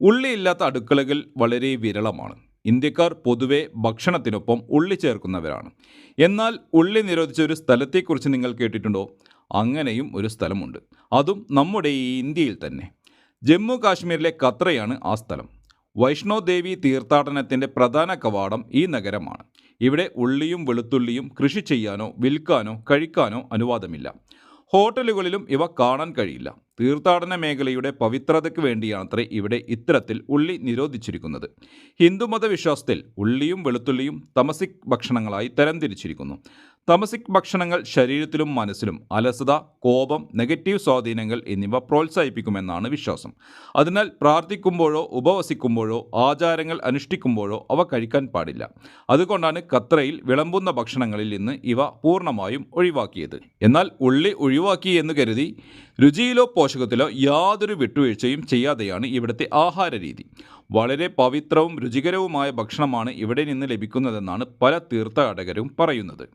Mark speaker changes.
Speaker 1: ഉള്ളിയില്ലാത്ത അടുക്കളകൾ വളരെ വിരളമാണ്. ഇന്ത്യക്കാർ പൊതുവെ ഭക്ഷണത്തിനൊപ്പം ഉള്ളി ചേർക്കുന്നവരാണ്. എന്നാൽ ഉള്ളി നിരോധിച്ച ഒരു സ്ഥലത്തെക്കുറിച്ച് നിങ്ങൾ കേട്ടിട്ടുണ്ടോ? അങ്ങനെയും ഒരു സ്ഥലമുണ്ട്. അതും നമ്മുടെ ഈ ഇന്ത്യയിൽ തന്നെ. ജമ്മു കാശ്മീരിലെ കത്രയാണ് ആ സ്ഥലം. വൈഷ്ണോദേവി തീർത്ഥാടനത്തിന്റെ പ്രധാന കവാടം ഈ നഗരമാണ്. ഇവിടെ ഉള്ളിയും വെളുത്തുള്ളിയും കൃഷി ചെയ്യാനോ വിൽക്കാനോ കഴിക്കാനോ അനുവാദമില്ല. ഹോട്ടലുകളിലും ഇവ കാണാൻ കഴിയില്ല. തീർത്ഥാടന മേഖലയുടെ പവിത്രതയ്ക്ക് വേണ്ടിയാണത്രേ ഇവിടെ ഇത്തരത്തിൽ ഉള്ളി നിരോധിച്ചിരിക്കുന്നത്. ഹിന്ദുമത വിശ്വാസത്തിൽ ഉള്ളിയും വെളുത്തുള്ളിയും തമസിക് ഭക്ഷണങ്ങളായി തരംതിരിച്ചിരിക്കുന്നു. തമസിക് ഭക്ഷണങ്ങൾ ശരീരത്തിലും മനസ്സിലും അലസത കോപം നെഗറ്റീവ് സ്വാധീനങ്ങൾ എന്നിവ പ്രോത്സാഹിപ്പിക്കുമെന്നാണ് വിശ്വാസം. അതിനാൽ പ്രാർത്ഥിക്കുമ്പോഴോ ഉപവസിക്കുമ്പോഴോ ആചാരങ്ങൾ അനുഷ്ഠിക്കുമ്പോഴോ അവ കഴിക്കാൻ പാടില്ല. അതുകൊണ്ടാണ് കത്രയിൽ വിളമ്പുന്ന ഭക്ഷണങ്ങളിൽ നിന്ന് ഇവ പൂർണമായും ഒഴിവാക്കിയത്. എന്നാൽ ഉള്ളി ഒഴിവാക്കി എന്ന് കരുതി രുചിയിലോ പോഷകത്തിലോ യാതൊരു വിട്ടുവീഴ്ചയും ചെയ്യാതെയാണ് ഇവിടുത്തെ ആഹാര രീതി വളരെ പവിത്രവും രുചികരവുമായ ഭക്ഷണമാണ് ഇവിടെ നിന്ന് ലഭിക്കുന്നതെന്നാണ് പല തീർത്ഥാടകരും പറയുന്നത്.